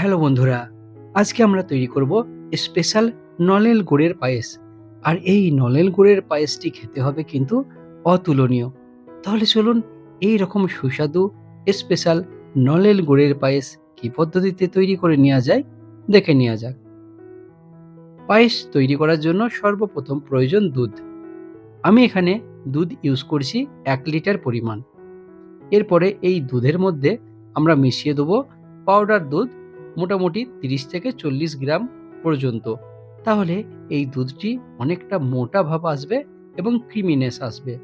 Hello বন্ধুরা, আজকে আমরা তৈরি করব স্পেশাল নলেল গুড়ের পায়েস। আর এই নলেল গুড়ের পায়েসটি খেতে হবে কিন্তু অতুলনীয়। তাহলে চলুন এই রকম সুস্বাদু স্পেশাল নলেল গুড়ের পায়েস কি পদ্ধতিতে তৈরি করে নেওয়া যায়, দেখে নেওয়া যাক। পায়েস তৈরি করার জন্য সর্বপ্রথম প্রয়োজন দুধ। আমি এখানে দুধ ইউজ করছি এক লিটার পরিমাণ। এরপরে এই দুধের মধ্যে আমরা মিশিয়ে দেবো পাউডার দুধ মোটামুটি তিরিশ থেকে চল্লিশ গ্রাম পর্যন্ত। তাহলে এই দুধটি অনেকটা মোটা ভাব আসবে এবং ক্রিমিনেস আসবে।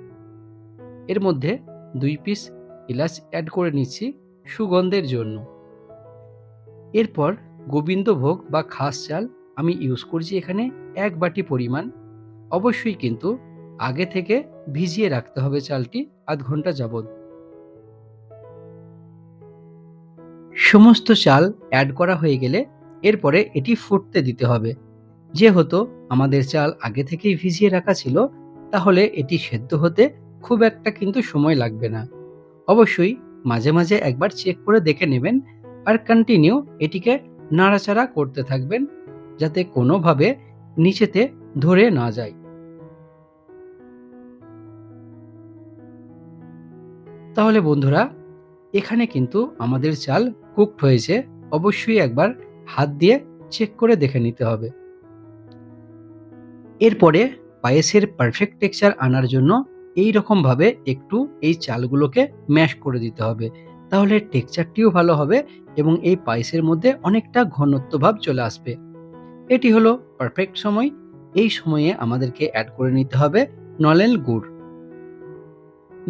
এর মধ্যে দুই পিস এলাচ অ্যাড করে নিচ্ছি সুগন্ধের জন্য। এরপর গোবিন্দভোগ বা খাস চাল আমি ইউজ করছি এখানে এক বাটি পরিমাণ। অবশ্যই কিন্তু আগে থেকে ভিজিয়ে রাখতে হবে চালটি আধ ঘণ্টা যাবত সমস্ত চাল অ্যাড করা হয়ে গেলে এরপরে এটি ফুটতে দিতে হবে। যেহেতু আমাদের চাল আগে থেকেই ভিজিয়ে রাখা ছিল, তাহলে এটি সেদ্ধ হতে খুব একটা কিন্তু সময় লাগবে না। অবশ্যই মাঝে মাঝে একবার চেক করে দেখে নেবেন আর কন্টিনিউ এটিকে নাড়াচাড়া করতে থাকবেন, যাতে কোনোভাবে নিচেতে ধরে না যায়। তাহলে বন্ধুরা এখানে কিন্তু আমাদের চাল কুকড হয়েছে। অবশ্যই একবার হাত দিয়ে চেক করে দেখে নিতে হবে। এরপরে পায়েসের পারফেক্ট টেক্সচার আনার জন্য এই রকমভাবে একটু এই চালগুলোকে ম্যাশ করে দিতে হবে। তাহলে টেক্সচারটিও ভালো হবে এবং এই পায়েসের মধ্যে অনেকটা ঘনত্ব ভাব চলে আসবে। এটি হলো পারফেক্ট সময়। এই সময়ে আমাদেরকে অ্যাড করে নিতে হবে নলেন গুড়।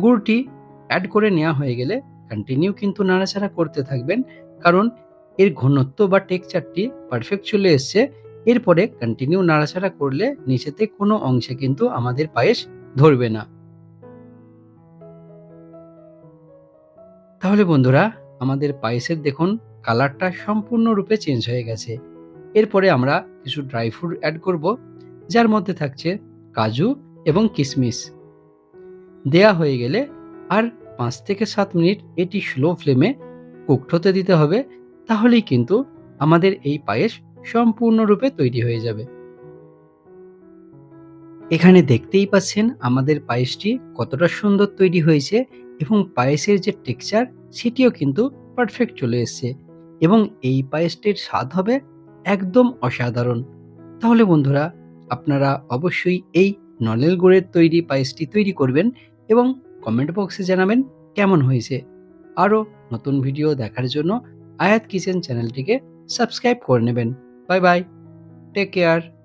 গুড়টি অ্যাড করে নেওয়া হয়ে গেলে কন্টিনিউ কিন্তু নাড়াচাড়া করতে থাকবেন। কারণ এর ঘনত্ব বা টেক্সচারটি পারফেক্ট চলে এসছে। এরপরে কন্টিনিউ নাড়াচাড়া করলে নিচেতে কোনো অংশে কিন্তু আমাদের পায়েস ধরবে না। তাহলে বন্ধুরা, আমাদের পায়েসের দেখুন কালারটা সম্পূর্ণরূপে চেঞ্জ হয়ে গেছে। এরপরে আমরা কিছু ড্রাই ফ্রুট অ্যাড করব, যার মধ্যে থাকছে কাজু এবং কিশমিশ দেয়া হয়ে গেলে আর পাঁচ থেকে সাত মিনিট এটি স্লো ফ্লেমে কুকড হতে দিতে হবে, তাহলেই কিন্তু আমাদের এই পায়েস সম্পূর্ণরূপে তৈরি হয়ে যাবে। এখানে দেখতেই পাচ্ছেন আমাদের পায়েসটি কতটা সুন্দর তৈরি হয়েছে এবং পায়েসের যে টেক্সচার সেটিও কিন্তু পারফেক্ট চলে এসছে এবং এই পায়েসটির স্বাদ হবে একদম অসাধারণ। তাহলে বন্ধুরা, আপনারা অবশ্যই এই নলেল গুড়ের তৈরি পায়েসটি তৈরি করবেন এবং কমেন্ট বক্সে জানাবেন কেমন হয়েছে। আরও নতুন ভিডিও দেখার জন্য আয়াত কিচেন চ্যানেলটিকে সাবস্ক্রাইব করে নেবেন। Bye bye. Take care.